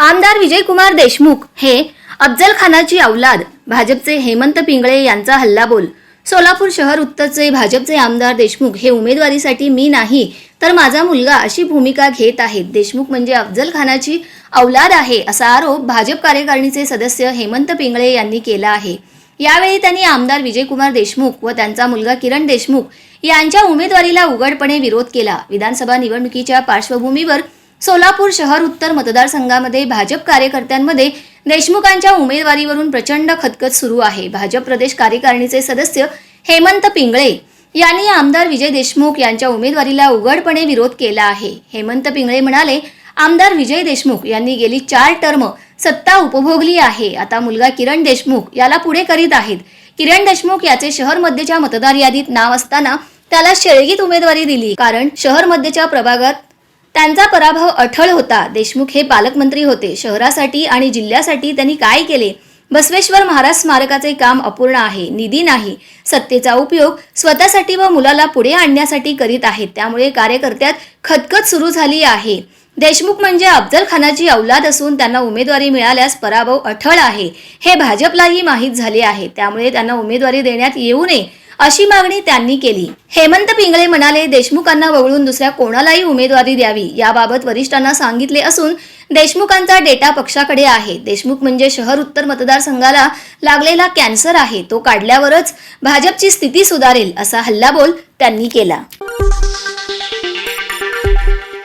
आमदार विजयकुमार देशमुख हे अफजल खानाची औलाद भाजपचे हेमंत पिंगळे यांचा हल्लाबोल सोलापूर शहर उत्तरचे भाजपचे आमदार देशमुख हे उमेदवारीसाठी मी नाही तर माझा मुलगा अशी भूमिका घेत आहेत. देशमुख म्हणजे अफजल खानाची औलाद आहे असा आरोप भाजप कार्यकारिणीचे सदस्य हेमंत पिंगळे यांनी केला आहे. यावेळी त्यांनी आमदार विजयकुमार देशमुख व त्यांचा मुलगा किरण देशमुख यांच्या उमेदवारीला उघडपणे विरोध केला. विधानसभा निवडणुकीच्या पार्श्वभूमीवर सोलापूर शहर उत्तर मतदारसंघामध्ये भाजप कार्यकर्त्यांमध्ये देशमुखांच्या उमेदवारीवरून प्रचंड खतखत सुरू आहे. भाजप प्रदेश कार्यकारिणीचे सदस्य हेमंत पिंगळे यांनी आमदार विजय देशमुख यांच्या उमेदवारीला उघडपणे विरोध केला आहे. हेमंत पिंगळे म्हणाले आमदार विजय देशमुख यांनी गेली चार टर्म सत्ता उपभोगली आहे. आता मुलगा किरण देशमुख याला पुढे करीत आहेत. किरण देशमुख याचे शहर मध्येच्या मतदार यादीत नाव असताना त्याला शेळगीत उमेदवारी दिली. कारण शहर मध्येच्या प्रभागात त्यांचा पराभव अठळ होता. देशमुख हे पालकमंत्री होते. शहरासाठी आणि जिल्ह्यासाठी त्यांनी काय केले? बसवेश्वर महाराज स्मारकाचे काम अपूर्ण आहे. निधी नाही. सत्तेचा उपयोग स्वतःसाठी व मुलाला पुढे आणण्यासाठी करीत आहेत. त्यामुळे कार्यकर्त्यात खतखत सुरू झाली आहे. देशमुख म्हणजे अफजल खानाची औलाद असून त्यांना उमेदवारी मिळाल्यास पराभव अठळ आहे. हे भाजपलाही माहीत झाले आहे. त्यामुळे त्यांना उमेदवारी देण्यात येऊ नये. अशी मागणी त्यांनी केली. हेमंत पिंगळे म्हणाले देशमुखांना वगळून दुसऱ्या कोणालाही उमेदवारी द्यावी याबाबत वरिष्ठांना सांगितले असून देशमुखांचा डेटा पक्षाकडे आहे. देशमुख म्हणजे शहर उत्तर मतदारसंघाला लागलेला कॅन्सर आहे. तो काढल्यावरच भाजपची स्थिती सुधारेल असा हल्लाबोल त्यांनी केला.